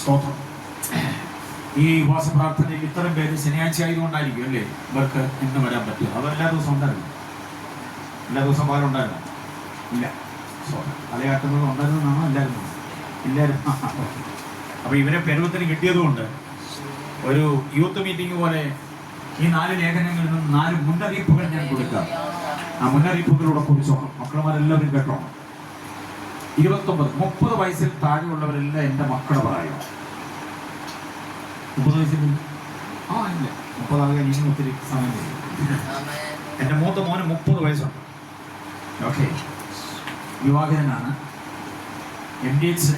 സ്തോത്രം ഈ ഉപവാസ പ്രാർത്ഥനയിൽ ഇത്രയും പേര് ശനിയാഴ്ച ആയതുകൊണ്ടായിരിക്കും അല്ലേ? ഇവർക്ക് ഇന്ന് വരാൻ പറ്റും അവർ എല്ലാ ദിവസവും ഉണ്ടായിരുന്നു. എല്ലാ ദിവസവും പാലുണ്ടായിരുന്നു ഇല്ല. സ്തോത്രം തലയാട്ടുന്നത് ഉണ്ടായിരുന്നാണോ ഇല്ലായിരുന്നു. ഇല്ലായിരുന്നു അപ്പൊ ഇവരെ പെരുവത്തിന് കിട്ടിയതുകൊണ്ട് ഒരു യൂത്ത് മീറ്റിംഗ് പോലെ ഈ നാല് ലേഖനങ്ങളിൽ നിന്ന് നാല് മുന്നറിയിപ്പുകൾ ഞാൻ കൊടുക്കാം. ആ മുന്നറിയിപ്പുകളൂടെ കുറിച്ചോണം. മക്കളമാരെല്ലാവരും കേട്ടോണം. ഇരുപത്തൊമ്പത് മുപ്പത് വയസ്സിൽ താഴെയുള്ളവരെല്ലാം എന്റെ മക്കളെ പറയും. മുപ്പത് വയസ്സിൽ ആ ഇല്ല. മുപ്പതാകെ ഇനി ഒത്തിരി സമയം. എന്റെ മൂത്ത മോന് മുപ്പത് വയസ്സുണ്ട്. Okay വിവാഹിതനാണ് M D H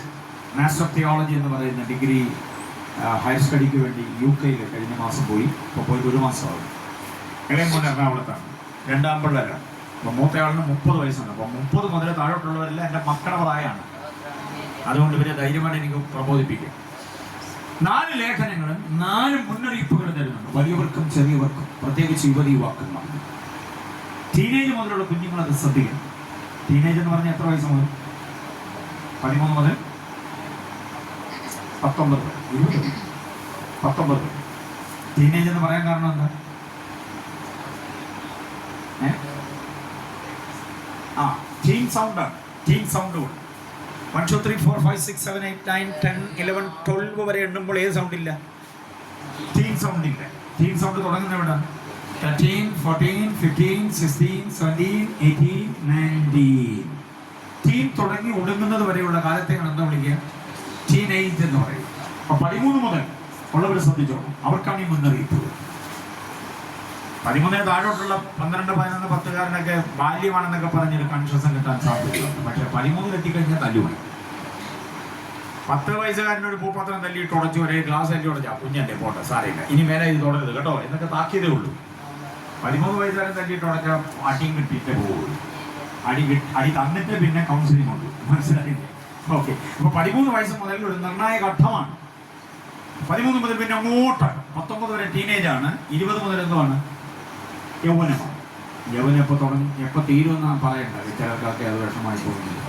master of theology എന്ന് പറയുന്ന ഡിഗ്രി ഹയർ സ്റ്റഡിക്ക് വേണ്ടി യു കെയിൽ കഴിഞ്ഞ മാസം പോയി. ഇപ്പോൾ പോയിട്ട് ഒരു മാസമാകും. ഇളയ മോൻ എറണാകുളത്താണ്. രണ്ടാം പിള്ളേരാണ്. അപ്പോൾ മൂത്തയാളിന് മുപ്പത് വയസ്സുണ്ട്. അപ്പം മുപ്പത് മുതൽ താഴോട്ടുള്ളവരെല്ലാം എന്റെ മക്കളുടെ പ്രായമാണ്. അതുകൊണ്ട് ഇവരെ ധൈര്യമായിട്ട് എനിക്ക് പ്രബോധിപ്പിക്കും. നാല് ലേഖനങ്ങളും നാല് മുന്നറിയിപ്പുകൾ തരുന്നുണ്ട്. വലിയവർക്കും ചെറിയവർക്കും പ്രത്യേകിച്ച് യുവതി യുവാക്കന്മാർ. ടീനേജ് മുതലുള്ള കുഞ്ഞുങ്ങൾ അത് ശ്രദ്ധിക്കണം. ടീനേജ് എന്ന് പറഞ്ഞാൽ എത്ര വയസ്സ് മുതൽ? പതിമൂന്ന് മുതൽ പത്തൊമ്പത്. ഇരുപത് പത്തൊമ്പത്. ടീനേജ് എന്ന് പറയാൻ കാരണം എന്താ? ഏ? ടീൻ സൗണ്ടാണ് ടീൻ സൗണ്ട് കൊടുക്കും one two three four five six seven eight nine ten eleven twelve വരെ എണ്ണുമ്പോൾ ഏത് സൗണ്ട് ഇല്ല? ടീം സൗണ്ട് ഇല്ല. ടീം സൗണ്ട് തുടങ്ങുന്ന എവിടെ? Thirteen fourteen fifteen sixteen seventeen eighteen nineteen teen തുടങ്ങി ഒടുങ്ങുന്നത് വരെയുള്ള കാലത്തെയാണ് എന്താ വിളിക്കുക? ടീൻ ഏജ് എന്ന് പറയും. അപ്പം പതിമൂന്ന് മുതൽ ഉള്ളവർ ശ്രദ്ധിച്ചോളൂ. അവർക്കാണ് ഈ മുന്നറിയിപ്പ്. പതിമൂന്നിന് താഴോട്ടുള്ള പന്ത്രണ്ട് പതിനൊന്ന് പത്തുകാരനൊക്കെ ബാല്യമാണെന്നൊക്കെ പറഞ്ഞൊരു കൺഷ്യസം കിട്ടാൻ സാധ്യതയുണ്ട്. പക്ഷെ പതിമൂന്നിൽ എത്തിക്കഴിഞ്ഞാൽ തല്ലുപോയി പത്ത് വയസ്സുകാരനൊരു പൂപ്പത്രം തല്ലിയിട്ട് ഉടച്ചു ഒരേ ഗ്ലാസ് തല്ലി ഉടച്ചാ കുഞ്ഞന്റെ പോട്ടെ സാറേ ഇനി മേലെ ഇത് തുടരുത് കേട്ടോ. എന്നൊക്കെ താക്കിയതേ ഉള്ളൂ. പതിമൂന്ന് വയസ്സുകാരൻ തല്ലിയിട്ട് ഉടച്ചാൽ അടിയും കിട്ടിയിട്ടേ പോകുള്ളൂ അടി അടി തന്നിട്ട് പിന്നെ കൗൺസിലിംഗ് ഉണ്ട്. മനസ്സിലായില്ലേ? ഓക്കെ അപ്പൊ പതിമൂന്ന് വയസ്സ് മുതൽ ഒരു നിർണായക ഘട്ടമാണ്. പതിമൂന്ന് മുതൽ പിന്നെ അങ്ങോട്ട് പത്തൊമ്പത് വരെ ടീനേജ് ആണ്. ഇരുപത് മുതൽ എന്തുമാണ് യൗവനമാണ്. യൗവനം എപ്പോൾ തുടങ്ങി എപ്പോൾ തീരുമെന്നാണ് പറയേണ്ടത് ചിലർക്കൊക്കെ അത് വിഷമായി പോകുന്നത്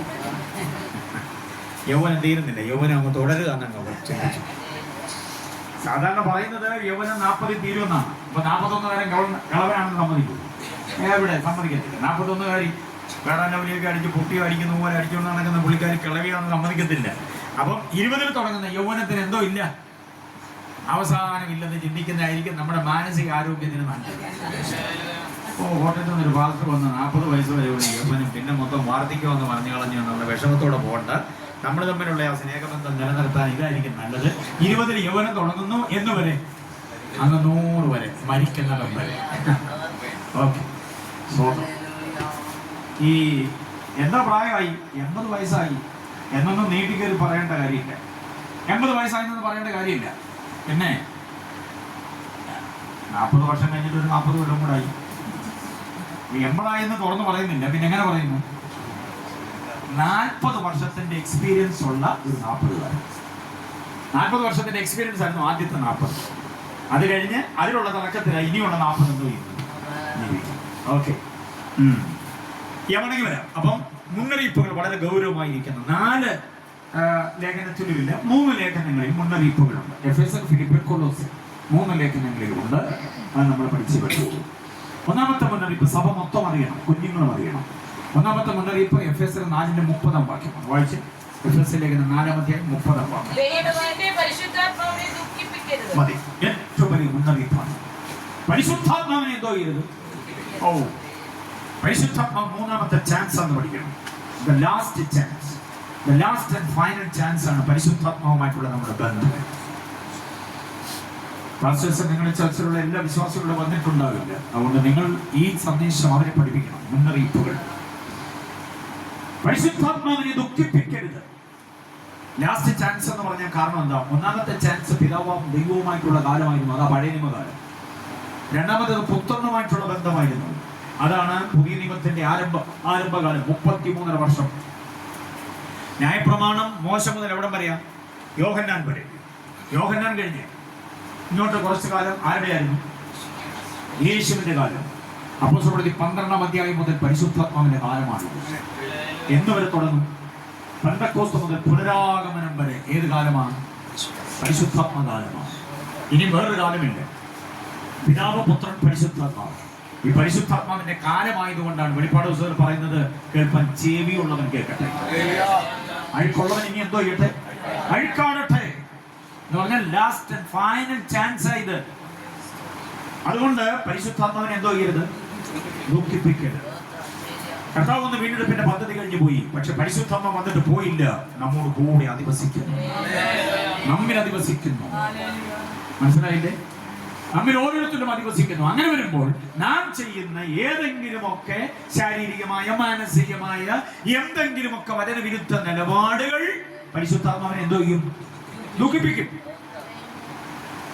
യൗവനം തീരുന്നില്ല. യൗവനം അങ്ങ് തുടരുക എന്നങ്ങ് ചിന്തിച്ചു. സാധാരണ പറയുന്നത് യൗവനം നാൽപ്പതിൽ തീരുമെന്നാണ്. അപ്പൊ നാൽപ്പത്തൊന്നുകാരൻ കളവനാണെന്ന് സമ്മതിക്കും. എവിടെ? സമ്മതിക്കത്തില്ല. നാൽപ്പത്തൊന്ന് കാര്യം വേടാനവലിയൊക്കെ അടിച്ച് പൊട്ടി അടിക്കുന്ന പോലെ അടിച്ചുകൊണ്ട് നടക്കുന്ന പുള്ളിക്കാരി കിളവിയാണെന്ന് സമ്മതിക്കത്തില്ല. അപ്പം ഇരുപതിൽ തുടങ്ങുന്ന യൗവനത്തിന് എന്തോ ഇല്ല. അവസാനമില്ലെന്ന് ചിന്തിക്കുന്നതായിരിക്കും നമ്മുടെ മാനസിക ആരോഗ്യത്തിന് നല്ലത്. ഓ കോട്ടയത്ത് നിന്നൊരു പാസ്റ്റർ വന്ന് നാൽപ്പത് വയസ്സ് വരെ ഒരു യൗവനം പിന്നെ മൊത്തം വാർദ്ധക്യമെന്ന് പറഞ്ഞു കളഞ്ഞു നമ്മുടെ വിഷമത്തോടെ പോകണ്ട. നമ്മൾ തമ്മിലുള്ള ആ സ്നേഹബന്ധം നിലനിർത്താൻ ഇതായിരിക്കും നല്ലത്. ഇരുപതിൽ യൗവനം തുടങ്ങുന്നു എന്ന് വരെ. അന്ന് നൂറ് വരെ. മരിക്കുന്ന വരെ. ഓക്കെ. ഈ എന്താ പ്രായമായി? എൺപത് വയസ്സായി. എന്നൊന്നും നീട്ടിക്കയറി പറയേണ്ട കാര്യമില്ല. എൺപത് വയസ്സായി എന്നൊന്നും പറയേണ്ട കാര്യമില്ല. പിന്നെ നാൽപ്പത് വർഷം കഴിഞ്ഞിട്ട് ഒരു നാൽപ്പത് കൊല്ലം കൂടെ ആയി. എൺപതായെന്ന് തുറന്ന് പറയുന്നില്ല. പിന്നെ എങ്ങനെ പറയുന്നു? നാൽപ്പത് വർഷത്തിന്റെ എക്സ്പീരിയൻസ് ഉള്ള ഒരു നാൽപ്പതുകാരൻ. നാൽപ്പത് വർഷത്തിന്റെ എക്സ്പീരിയൻസ് ആയിരുന്നു ആദ്യത്തെ നാൽപ്പത്. അത് കഴിഞ്ഞ് അതിലുള്ള തുടക്കത്തിലാണ് ഇനിയുള്ള നാൽപ്പത് എന്തോ ഓക്കെ. വരാം. അപ്പം മുന്നറിയിപ്പുകൾ വളരെ ഗൗരവമായിരിക്കുന്നു. നാല് ലേഖനത്തിലുമില്ല. മൂന്ന് ലേഖനങ്ങളിൽ മുന്നറിയിപ്പുകളുണ്ട്. എഫ് എസ് എൽ ഫിലിപ്പിൻ കൊളോസ് മൂന്ന് ലേഖനങ്ങളിലുമുണ്ട്. അത് നമ്മൾ പഠിച്ചു പഠിച്ചു. ഒന്നാമത്തെ മുന്നറിയിപ്പ് സഭ മൊത്തം അറിയണം. കുഞ്ഞുങ്ങളും അറിയണം. ഒന്നാമത്തെ മുന്നറിയിപ്പ് എഫ് എസ് എൽ നാലിന്റെ മുപ്പതാം വാക്യമാണ് വായിച്ച്. എഫ് എസ് എൽ ലേഖനം നാലാമത്തെ മുപ്പതാം വാക്യം. മതി. ഏറ്റവും വലിയ മുന്നറിയിപ്പാണ്. പരിശുദ്ധാത്മാവിനെ എന്തോ ചെയ്യരുത്? ഓ പരിശുദ്ധാത്മാവ് മൂന്നാമത്തെ ചാൻസ് ആണ് പഠിക്കണം. The last chance last and final chance ആണ് പരിശുദ്ധാത്മാവുമായിട്ടുള്ള നമ്മുടെ ബന്ധം. പാസ്റ്റേഴ്സ് നിങ്ങളുടെ ചർച്ചിലുള്ള എല്ലാ വിശ്വാസികളും വന്നിട്ടുണ്ടാവില്ല. അതുകൊണ്ട് നിങ്ങൾ ഈ സന്ദേശം അവരെ പഠിപ്പിക്കണം. മുന്നറിയിപ്പുകൾ. പരിശുദ്ധാത്മാവിനെ ദുഃഖിപ്പിക്കരുത്. ലാസ്റ്റ് ചാൻസ് എന്ന് പറഞ്ഞ കാരണം എന്താ? ഒന്നാമത്തെ ചാൻസ് പിതാവും ദൈവവുമായിട്ടുള്ള കാലമായിരുന്നു. അതാ പഴയ നിയമകാലം. രണ്ടാമത്തേത് പുത്രനുമായിട്ടുള്ള ബന്ധമായിരുന്നു. അതാണ് പുതിയ നിയമത്തിന്റെ ആരംഭ ആരംഭകാലം. മുപ്പത്തിമൂന്നര വർഷം. ന്യായപ്രമാണം മോശം മുതൽ എവിടം പറയാം യോഹന്നാൻ വരെ. യോഹന്നാൻ കഴിഞ്ഞ്. ഇങ്ങോട്ട് കുറച്ചു കാലം ആരുടെയായിരുന്നു? യേശുവിന്റെ കാലം. അപ്പോസ്തലപ്രവൃത്തി പന്ത്രണ്ടാം അധ്യായം മുതൽ പരിശുദ്ധാത്മാവിന്റെ കാലമാണ്. എന്ന് വരെ തുടങ്ങും. പന്തക്കോസ്ത് മുതൽ പുനരാഗമനം വരെ ഏത് കാലമാണ്? പരിശുദ്ധാത്മ കാലമാണ്. ഇനി വേറൊരു കാലമില്ല. പിതാവ് പുത്രൻ പരിശുദ്ധാത്മാവ്. ഈ പരിശുദ്ധാത്മാവിന്റെ കാലമായതുകൊണ്ടാണ് വെളിപ്പാട് പുസ്തകത്തിൽ പറയുന്നത് കേൾപ്പാൻ ചെവിയുള്ളവൻ കേൾക്കട്ടെ. അഴുക്കുള്ളവൻ ഇനി എന്തോ ചെയ്യട്ടെ? അഴുക്കാടട്ടെ എന്ന് പറഞ്ഞാൽ ലാസ്റ്റ് ആൻഡ് ഫൈനൽ ചാൻസ് ആയത് അതുകൊണ്ട് പരിശുദ്ധാത്മാവൻ എന്തോ ചെയ്യരുത്? ദുഃഖിപ്പിക്കരുത്. കർത്താവ് ഒന്ന് വീണ്ടെടുപ്പിന്റെ പദ്ധതി കഴിഞ്ഞു പോയി. പക്ഷെ പരിശുദ്ധാത്മ വന്നിട്ട് പോയില്ല. നമ്മോട് കൂടെ അധിവസിക്കുന്നു. നമ്മിൽ അധിവസിക്കുന്നു. മനസ്സിലായില്ലേ? നമ്മിൽ ഓരോരുത്തരും അധിവസിക്കുന്നു. അങ്ങനെ വരുമ്പോൾ നാം ചെയ്യുന്ന ഏതെങ്കിലുമൊക്കെ ശാരീരികമായ മാനസികമായ എന്തെങ്കിലുമൊക്കെ വചനവിരുദ്ധ നിലപാടുകൾ പരിശുദ്ധാത്മാവിനെ എന്തോ ചെയ്യും? ദുഃഖിപ്പിക്കും.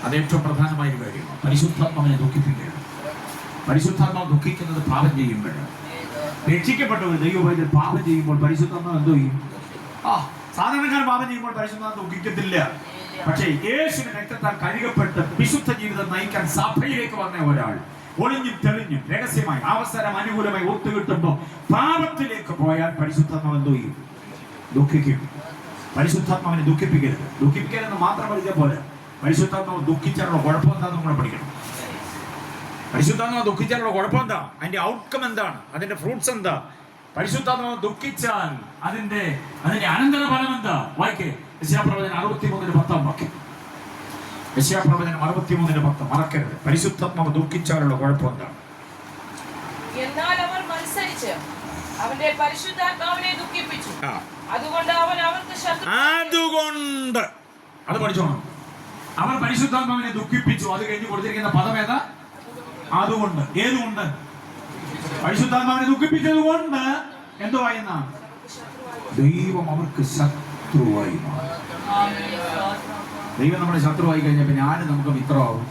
അത് ഏറ്റവും പ്രധാനമായ കാര്യം. പരിശുദ്ധാത്മാവിനെ ദുഃഖിപ്പിക്കുകയാണ്. പരിശുദ്ധാത്മാവ് ദുഃഖിക്കുന്നത് പാപം ചെയ്യുമ്പോഴാണ്. രക്ഷിക്കപ്പെട്ടവർ ദൈവവൈദ്യർ പാപം ചെയ്യുമ്പോൾ പരിശുദ്ധാത്മാവ് എന്തോ ചെയ്യും? ആ സാധാരണക്കാരൻ പാപം ചെയ്യുമ്പോൾ പരിശുദ്ധാത്മാവ് ദുഃഖിക്കത്തില്ല. പക്ഷേ യേശുവിന്റെ രക്തത്താൽ കഴുകപ്പെട്ട് വിശുദ്ധ ജീവിതം നയിക്കാൻ സഭയിലേക്ക് വന്ന ഒരാൾ ഒളിഞ്ഞും തെളിഞ്ഞും രഹസ്യമായി അവസരം അനുകൂലമായി ഒത്തുകിട്ടുമ്പോൾ പാപത്തിലേക്ക് പോയാൽ പരിശുദ്ധാത്മാവ് എന്തോ ദുഃഖിക്കും. പരിശുദ്ധാത്മാവിനെ ദുഃഖിപ്പിക്കരുത്. ദുഃഖിപ്പിക്കരുതെന്ന് മാത്രം പഠിച്ച പോലെ പരിശുദ്ധാത്മാവ് ദുഃഖിച്ചാലുള്ള കുഴപ്പം എന്താണെന്ന് നമ്മൾ പഠിക്കണം. പരിശുദ്ധാത്മാവ് ദുഃഖിച്ചാലുള്ള കുഴപ്പം എന്താ? അതിന്റെ ഔട്ട്കം എന്താണ്? അതിന്റെ ഫ്രൂട്ട്സ് എന്താ? പരിശുദ്ധാത്മാവ് ദുഃഖിച്ചാൽ അതിന്റെ അതിന്റെ അനന്തര ഫലം എന്താ? വായിക്കേ. യശയാപ്രവചനം അറുപത്തിമൂന്നിന് പത്താം വാക്യം. യശയാപ്രവചനം അറുപത്തിമൂന്നിന് പത്ത് മറക്കരുത്. പരിശുദ്ധാത്മാവ് ദുഃഖിച്ചാലുള്ള കുഴപ്പം എന്താണ് എന്നാൽ അവർ മത്സരിച്ച് അവന്റെ പരിശുദ്ധാത്മാവിനെ ദുഃഖിപ്പിച്ചു. അതുകൊണ്ട് അവൻ അവർക്ക് ശത്രു അതുകൊണ്ട്. അത് പഠിച്ചോണം. അവർ പരിശുദ്ധാത്മാവിനെ ദുഃഖിപ്പിച്ചു. അത് കഴിഞ്ഞ് കൊടുത്തിരിക്കുന്ന പദം ഏതാ? അതുകൊണ്ട്. ഏതുകൊണ്ട്? പരിശുദ്ധാത്മാവിനെ ദുഃഖിപ്പിച്ചത് കൊണ്ട് ദൈവം അവർക്ക് ശത്രുവായി. ദൈവം നമ്മുടെ ശത്രുവായി കഴിഞ്ഞ പിന്നെ ആര് നമുക്ക് മിത്രമാവും.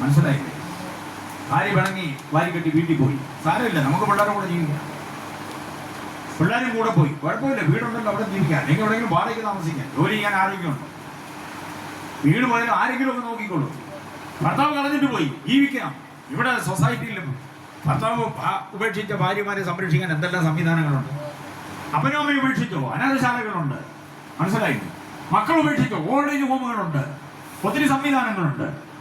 മനസ്സിലായി ഭാര്യ പിണങ്ങി വാരി കെട്ടി വീട്ടിൽ പോയി. സാരമില്ല നമുക്ക് പിള്ളേരുടെ കൂടെ ജീവിക്കാം. പിള്ളേരും കൂടെ പോയി. കുഴപ്പമില്ല വീടുണ്ടല്ലോ അവിടെ ജീവിക്കാം. അല്ലെങ്കിൽ എവിടെയെങ്കിലും വാടകയ്ക്ക് താമസിക്കാം. ജോലി ചെയ്യാൻ ആരോഗ്യമുണ്ട്? വീട് പോയാലും ആരെങ്കിലും ഒക്കെ നോക്കിക്കോളൂ. ഭർത്താവ് കളഞ്ഞിട്ട് പോയി. ജീവിക്കാം ഇവിടെ സൊസൈറ്റിയിൽ ഭർത്താവ് ഉപേക്ഷിച്ച ഭാര്യമാരെ സംരക്ഷിക്കാൻ എന്തെല്ലാം സംവിധാനങ്ങളുണ്ട്? അപ്പനും അമ്മയും ഉപേക്ഷിച്ചോ. അനാഥശാലകളുണ്ട്. മനസ്സിലായി? മക്കൾ ഉപേക്ഷിച്ചോ. ഓൾഡ് ഏജ് ഹോമുകളുണ്ട്. ഒത്തിരി സംവിധാനങ്ങളുണ്ട്.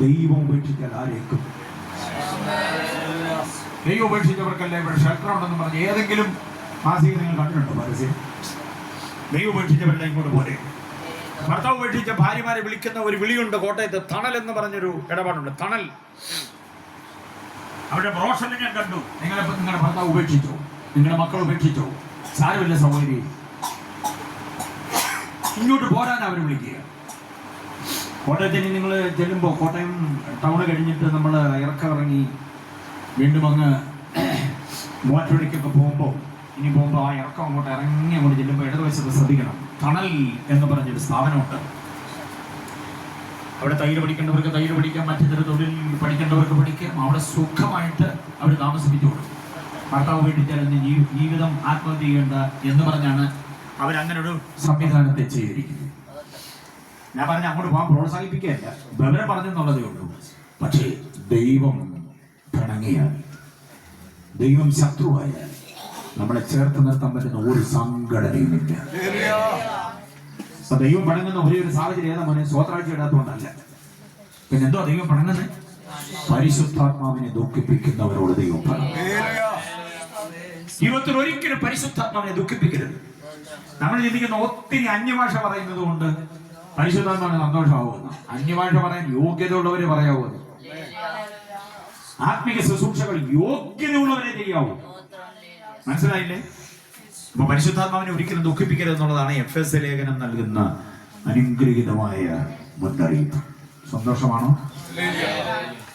ദൈവം ഉപേക്ഷിച്ചാൽ ആരേക്കും ദൈവം ഉപേക്ഷിച്ചവർക്കല്ലേ ഇവിടെ ഷെൽട്ടർ ഉണ്ടെന്ന് പറഞ്ഞ് ഏതെങ്കിലും മാസിക നിങ്ങൾ കണ്ടിട്ടുണ്ടോ പരസ്യം? ദൈവം ഉപേക്ഷിച്ചവരുടെ ഇങ്ങോട്ട് പോലെ ഭർത്താവ് ഉപേക്ഷിച്ച ഭാര്യമാരെ വിളിക്കുന്ന ഒരു വിളിയുണ്ട് കോട്ടയത്ത്. തണൽ എന്ന് പറഞ്ഞൊരു ഇടപാടുണ്ട്. തണൽ. അവരുടെ ബ്രോഷറിൽ ഞാൻ കണ്ടു. നിങ്ങളെ നിങ്ങളുടെ ഭർത്താവ് ഉപേക്ഷിച്ചോ. നിങ്ങളുടെ മക്കൾ ഉപേക്ഷിച്ചോ. സാരമില്ല സൗകര്യം ഇങ്ങോട്ട് പോരാൻ അവർ വിളിക്കുക. കോട്ടയത്തിന് നിങ്ങൾ ചെല്ലുമ്പോൾ കോട്ടയം ടൗൺ കഴിഞ്ഞിട്ട് നമ്മൾ ഇറക്കമിറങ്ങി വീണ്ടും അങ്ങ് മൂവാറ്റുപുഴയ്ക്കൊക്കെ പോകുമ്പോൾ ഇനി പോകുമ്പോൾ ആ ഇറക്കം അങ്ങോട്ട് ഇറങ്ങി അങ്ങോട്ട് ചെല്ലുമ്പോൾ ഇടതുവശത്ത് ശ്രദ്ധിക്കണം. തണൽ എന്ന് പറഞ്ഞൊരു സ്ഥാപനമുണ്ട്. അവിടെ തൈര് പഠിക്കേണ്ടവർക്ക് തൈര് പഠിക്കാം മറ്റു തരം തൊഴിൽ പഠിക്കേണ്ടവർക്ക് പഠിക്കാം. അവിടെ സുഖമായിട്ട് അവർ താമസിപ്പിച്ചു കൊടുക്കും. ഭർത്താവ് വീട്ടിൽ ചെല്ലുന്ന ജീവിതം ആത്മഹത്യ ചെയ്യേണ്ട എന്ന് പറഞ്ഞാണ് അവരങ്ങനെ ഒരു സംവിധാനത്തെ ചെയ്തിരിക്കുന്നത്. ഞാൻ പറഞ്ഞ അങ്ങോട്ട് പോകാൻ പ്രോത്സാഹിപ്പിക്കുകയല്ല. വിവരം പറഞ്ഞെന്നുള്ളതേ ഉള്ളൂ. പക്ഷേ ദൈവം പിണങ്ങിയാൽ ദൈവം ശത്രുവായാൽ നമ്മളെ ചേർത്ത് നിർത്താൻ പറ്റുന്ന ഒരു സംഘടനയുമില്ല അപ്പൊ ദൈവം പണങ്ങുന്ന ഒരേ ഒരു സാഹചര്യം ഏതാ മോനെ? സ്വത്രാഴ്ച ഇടാത്തതുകൊണ്ടല്ല. പിന്നെ എന്തോ ദൈവം പണങ്ങുന്നത്? പരിശുദ്ധാത്മാവിനെ ദുഃഖിപ്പിക്കുന്നവരോട് ദൈവം പണങ്ങും. ജീവിതത്തിൽ ഒരിക്കലും പരിശുദ്ധാത്മാവിനെ ദുഃഖിപ്പിക്കരുത്. നമ്മൾ ചിന്തിക്കുന്ന ഒത്തിരി അന്യഭാഷ പറയുന്നത് കൊണ്ട് പരിശുദ്ധാത്മാവിന് സന്തോഷമാവുന്നു അന്യഭാഷ പറയാൻ യോഗ്യതയുള്ളവരെ പറയാവുന്നു ആത്മിക ശുശ്രൂഷകൾ യോഗ്യതയുള്ളവരെ ചെയ്യാവൂ. മനസ്സിലായില്ലേ? അപ്പൊ പരിശുദ്ധാത്മാവിനെ ഒരിക്കലും ദുഃഖിപ്പിക്കരുത് എന്നുള്ളതാണ് എഫ് എസ് ലേഖനം നൽകുന്ന അനുഗ്രഹീതമായ മുന്നറിയിപ്പ്. സന്തോഷമാണോ?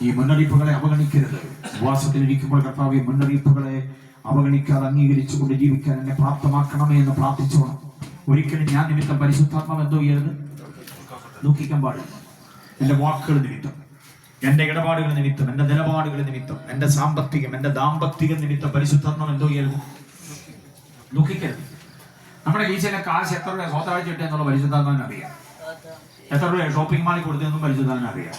ഈ മുന്നറിയിപ്പുകളെ അവഗണിക്കരുത്. ഉപവാസത്തിലിരിക്കുമ്പോൾ കർത്താവ് ഈ മുന്നറിയിപ്പുകളെ അവഗണിക്കാതെ അംഗീകരിച്ചുകൊണ്ട് ജീവിക്കാൻ എന്നെ പ്രാപ്തമാക്കണമേ എന്ന് പ്രാർത്ഥിച്ചോണം. ഒരിക്കലും ഞാൻ നിമിത്തം പരിശുദ്ധാത്മാവ് എന്തോ ചെയ്യരുത് ദുഃഖിക്കാൻ പാടില്ല. എന്റെ വാക്കുകൾ നിമിത്തം എന്റെ ഇടപാടുകൾ നിമിത്തം എന്റെ നിലപാടുകൾ നിമിത്തം എന്റെ സാമ്പത്തികം എന്റെ ദാമ്പത്തിക നിമിത്തം പരിശുദ്ധാത്മാവ് എന്തോ ചെയ്യരുത് ദുഃഖിക്കരുത്. നമ്മുടെ കീശയിലെ കാശ് എത്ര രൂപ സ്വത്താഴ്ച കിട്ടിയെന്നുള്ള പരിശുദ്ധാത്മാവിന് അറിയാം. എത്ര രൂപ ഷോപ്പിംഗ് മാളിൽ കൊടുത്തതെന്നും പരിശുദ്ധാത്മാവിന് അറിയാം.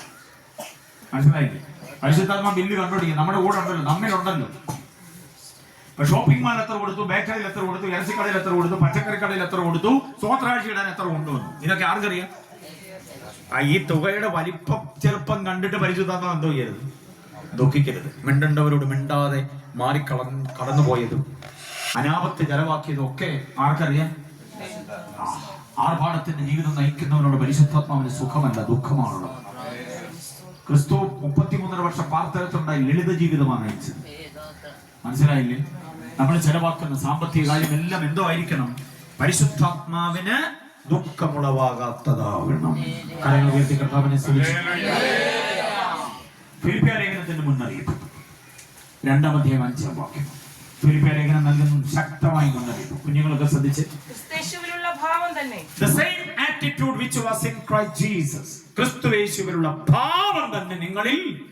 മനസ്സിലായില്ലേ? പരിശുദ്ധാത്മാ ബില്ല് കണ്ടുപിടിക്കും. നമ്മുടെ കൂടെ ഉണ്ടല്ലോ നമ്മിലുണ്ടല്ലോ. ഷോപ്പിംഗ് മാൾ എത്ര കൊടുത്തു? ബേക്കറിയിൽ എത്ര കൊടുത്തു? ഇറച്ചിക്കടയിൽ എത്ര കൊടുത്തു? പച്ചക്കറി കടയിൽ എത്ര കൊടുത്തു? സ്വത്രാഴ്ച ഇടാൻ എത്ര കൊണ്ടുവന്നു ഇതൊക്കെ ആർക്കറിയാം? ആ ഈ തുകയുടെ വലിപ്പം ചെറുപ്പം കണ്ടിട്ട് പരിശുദ്ധാത്മ എന്തോ ചെയ്യരുത്. ദുഃഖിക്കരുത്. മിണ്ടണ്ടവരോട് മിണ്ടാതെ മാറി കടന്നു കടന്നുപോയതും അനാപത്ത് ചെലവാക്കിയതും ഒക്കെ ആർക്കറിയാം? ആർഭാടത്തിന്റെ ജീവിതം നയിക്കുന്നവനോട് പരിശുദ്ധാത്മാവിന് സുഖമല്ല ദുഃഖമാണുള്ളത്. ക്രിസ്തു മുപ്പത്തിമൂന്നര വർഷം പാർത്തരത്തുണ്ടായി ലളിത ജീവിതമാണ് നയിച്ചത്. മനസ്സിലായില്ലേ? നമ്മൾ ചെലവാക്കുന്ന സാമ്പത്തിക കാര്യം എല്ലാം എന്തോ ആയിരിക്കണം. പരിശുദ്ധാത്മാവിന് ദുഃഖമുളവാകാത്തതാവണം. കാര്യങ്ങൾ ഉയർത്തി കർത്താവിനെ. ഫിലിപ്പിയ ലേഖനത്തിന്റെ മുന്നറിയിപ്പ് രണ്ടാമധ്യായം അഞ്ചാം വാക്യം. ഫിലിപ്പിയ ലേഖനം നൽകുന്ന ശക്തമായി മുന്നറിയിപ്പ്. കുഞ്ഞുങ്ങളൊക്കെ ശ്രദ്ധിച്ച്. ഭാവം തന്നെ. The same attitude which was in Christ Jesus. ക്രിസ്തുവേശുവിലുള്ള ഭാവം തന്നെ നിങ്ങളിൽ